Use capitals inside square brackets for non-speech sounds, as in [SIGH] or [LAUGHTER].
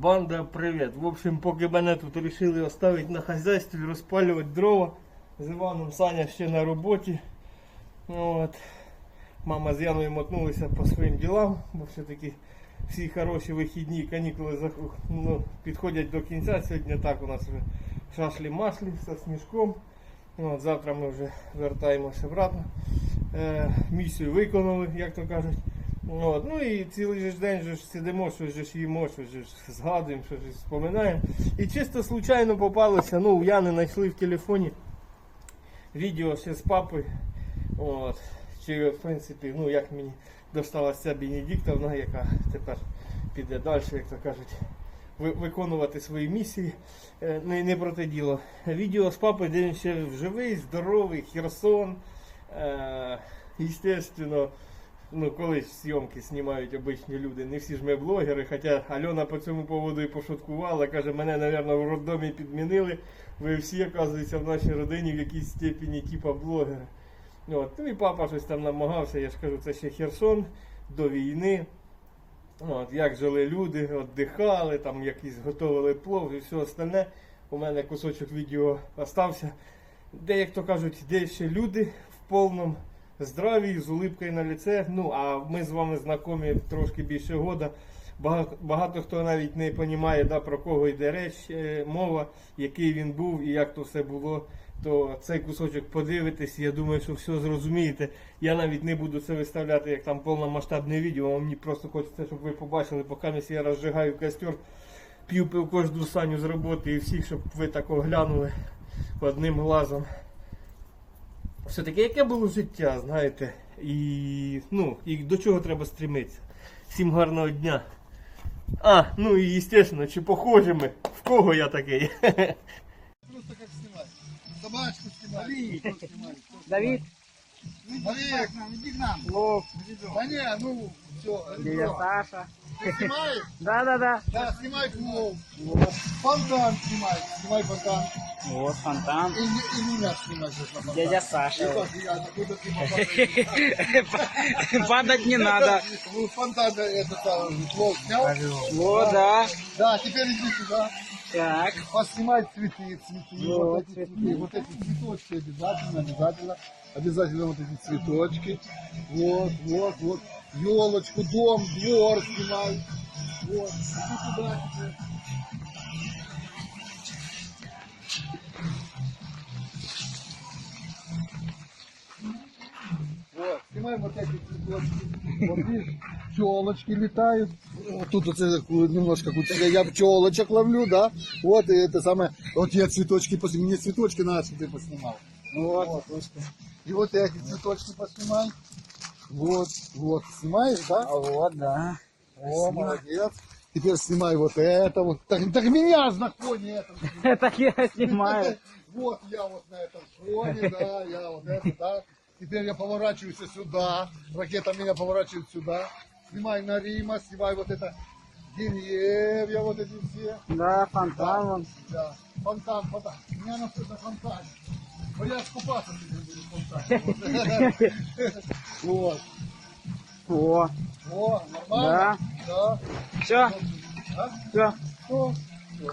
Банда, привіт. В общем, поки мене тут вирішили оставити на хазяйстві, розпалювати дрова. З Іваном Саня ще на роботі. От. Мама з Яною мотнулися по своїм ділам, бо все-таки всі хороші вихідні канікули ну, підходять до кінця. Сьогодні так у нас вже шашлі-машлі зі смішком. От, завтра ми вже вертаємося обратно. Е, місію виконали, як то кажуть. От, ну і цілий же день же ж сидимо, же ж їмо, же ж згадуємо, же ж споминаємо. І чисто случайно попалося, ну, у Яни знайшли в телефоні відео ще з папи. От. Чи в принципі, ну як мені досталася ця Бенедиктовна, яка тепер піде далі, як то кажуть, виконувати свої місії. Е, Не, не про те діло. Відео з папи, де він ще живий, здоровий, Херсон. Е, естественно, ну, колись зйомки знімають обичні люди, не всі ж ми блогери, хоча Альона по цьому поводу і пошуткувала, каже, мене, мабуть, в роддомі підмінили. Ви всі, оказується, в нашій родині в якійсь степені типа блогери. От. Ну і папа щось там намагався, я ж кажу, це ще Херсон до війни. От, як жили люди, віддихали, там якісь готували плов і все остальне. У мене кусочок відео остався. Де, як то кажуть, де ще люди в повному здраві, з улипкою на лице. Ну, а ми з вами знайомі трошки більше года. Багато, багато хто навіть не розуміє, да, про кого йде реч, е, мова, який він був і як то все було. То цей кусочок подивитесь, я думаю, що все зрозумієте. Я навіть не буду це виставляти як там повномасштабне відео, мені просто хочеться, щоб ви побачили, поки я розжигаю костер, п'ю пив кожну саню з роботи і всіх, щоб ви так оглянули одним глазом. Все-таки яке було життя, знаєте, і, ну, і до чого треба стремитися. Всім гарного дня. А, ну і звісно, чи похожі ми? В кого я такий? Просто як знімати. Собачку снимать. Кто Олег, иди к нам. Лов, Да не, ну, все. дядя Саша. Ты снимаешь? Да-да-да. Да, снимай плов. Вот, Фонтан снимай. Снимай фонтан. вот фонтан. И, и меня снимай сейчас на фонтан. Дядя И Саша. я, попал? Падать не надо. Фонтан этот плов снял. Вот, да. Да, теперь иди сюда. Так. Поснимай цветы, цветы, Вот, вот, эти цветы. цветы, вот эти цветочки обязательно, обязательно, обязательно вот эти цветочки, вот, вот, вот, елочку, дом, двор снимай, вот, иди сюда теперь. Вот, снимай вот эти цветочки. Вот видишь, пчелочки летают. Вот тут вот это немножко вот я, я пчелочек ловлю, да. Вот и это самое. Вот я цветочки поснимал. Мне цветочки надо, чтобы ты поснимал. Вот. И вот эти цветочки поснимай. Вот, вот, снимаешь, да? Вот, да. О, молодец. Теперь снимай вот это вот. Так, так меня на фоне этом. Так я снимаю. [LAUGHS] Вот я вот на этом фоне, да, я вот это, да. Теперь я поворачиваюсь сюда, ракета меня поворачивает сюда. Снимай на Рима, снимай вот это деревья, вот эти все. Да, фонтан вон. Да, фонтан, фонтан. У меня на, фонтане. Ну я скупаться теперь буду фонтане. [LAUGHS] Вот. О, О, нормально? Да. все, А? все. Что? Всё.